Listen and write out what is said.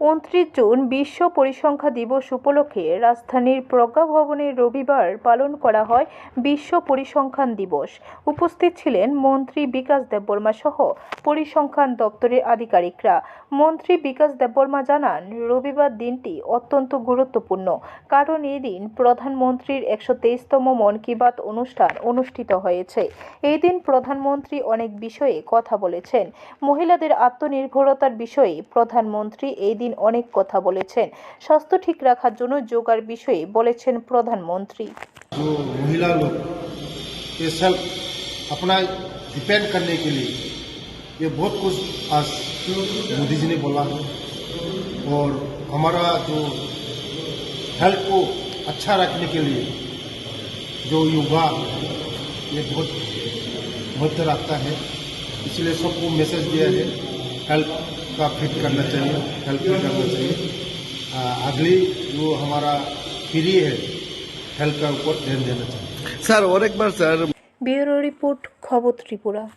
উনত্রিশ জুন বিশ্ব পরিসংখ্যা দিবস উপলক্ষে রাজধানীর প্রজ্ঞা ভবনে রবিবার পালন করা হয় বিশ্ব পরিসংখ্যান দিবস। উপস্থিত ছিলেন মন্ত্রী বিকাশ দেববর্মা সহ পরিসংখ্যান দপ্তরের আধিকারিকরা। মন্ত্রী বিকাশ দেববর্মা জানান, রবিবার দিনটি অত্যন্ত গুরুত্বপূর্ণ। কারণ এই দিন প্রধানমন্ত্রীর একশো তেইশতম মন কি বাত অনুষ্ঠান অনুষ্ঠিত হয়েছে। এই দিন প্রধানমন্ত্রী অনেক বিষয়ে কথা বলেছেন। মহিলাদের আত্মনির্ভরতার বিষয়ে প্রধানমন্ত্রী এই দিন অনেক কথা বলেছেন স্বাস্থ্য ঠিক রাখার জন্য যোগার বিষয়ে বলেছেন প্রধানমন্ত্রী जो महिला लोग ये सेल्फ अपना डिपेंड करने के लिए ये बहुत कुछ आज मोदी जी ने बोला है और हमारा जो हेल्थ को अच्छा रखने के लिए जो योगा ये बहुत महत्व रखता है इसलिए सबको मैसेज दिया है हेल्थ का फिट करना चाहिए हेल्प करना चाहिए। अगली जो हमारा फ्री है हेल्थ का ऊपर ध्यान देना चाहिए। सर और एक बार सर। ब्यूरो रिपोर्ट खबर त्रिपुरा।